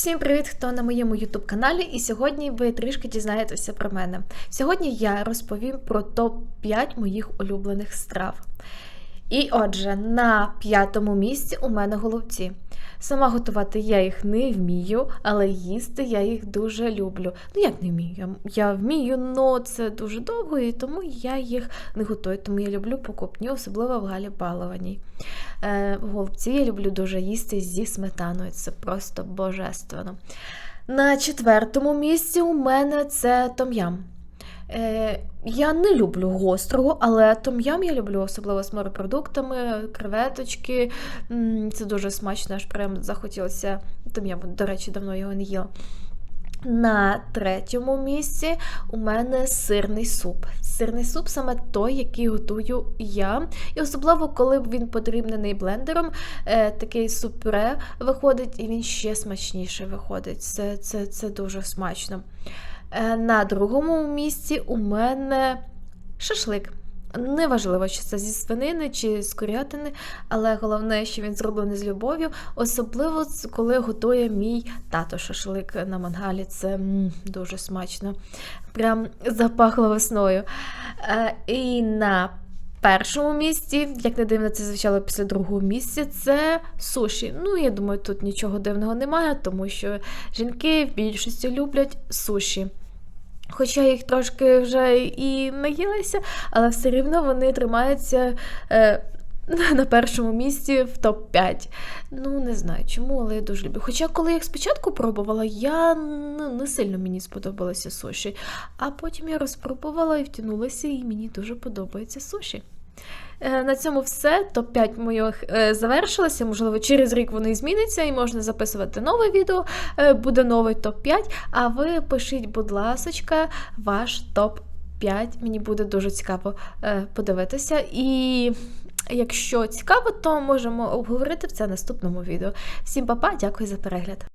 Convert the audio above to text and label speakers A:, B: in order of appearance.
A: Всім привіт, хто на моєму youtube каналі, і сьогодні ви трішки дізнаєтеся про мене. Сьогодні я розповім про топ-5 моїх улюблених страв. І отже, на п'ятому місці у мене голубці. Сама готувати я їх не вмію, але їсти я їх дуже люблю. Ну як не вмію? Я, вмію, але це дуже довго, і тому я їх не готую. Тому я люблю покупні, особливо в Галі Балованій. Е, голубці я люблю дуже їсти зі сметаною. Це просто божественно. На четвертому місці у мене це том'ям. Е, я не люблю гострого, але том'ям я люблю, особливо з морепродуктами, креветочки. Це дуже смачно, аж прям захотілося том'ям. До речі, давно його не їла. На третьому місці у мене сирний суп. Сирний суп саме той, який готую я. І особливо, коли він подрібнений блендером, е, такий суп-пюре виходить, і він ще смачніше виходить. Це, це, це дуже смачно. Е, на другому місці у мене шашлик. Неважливо, чи це зі свинини чи з курятини, але головне, що він зроблений з любов'ю, особливо коли готує мій тато шашлик на мангалі. Це м, дуже смачно. Прям запахло весною. Е, і на першому місці, як не дивно, це звучало після другого місця, це суші. Ну, я думаю, тут нічого дивного немає, тому що жінки в більшості люблять суші. Хоча їх трошки вже і наїлися, але все рівно вони тримаються е, на першому місці в топ-5. Ну, не знаю чому, але я дуже люблю. Хоча, коли я їх спочатку пробувала, я ну, не сильно мені сподобалися суші. А потім я розпробувала і втягнулася, і мені дуже подобається суші. Е, На цьому все. Топ-5 моїх е, завершилося. Можливо, через рік вони зміняться і можна записувати нове відео. Е, Буде новий топ-5. А ви пишіть, будь ласочка, ваш топ-5. Мені буде дуже цікаво подивитися. І якщо цікаво, то можемо обговорити це в наступному відео. Всім па-па, дякую за перегляд.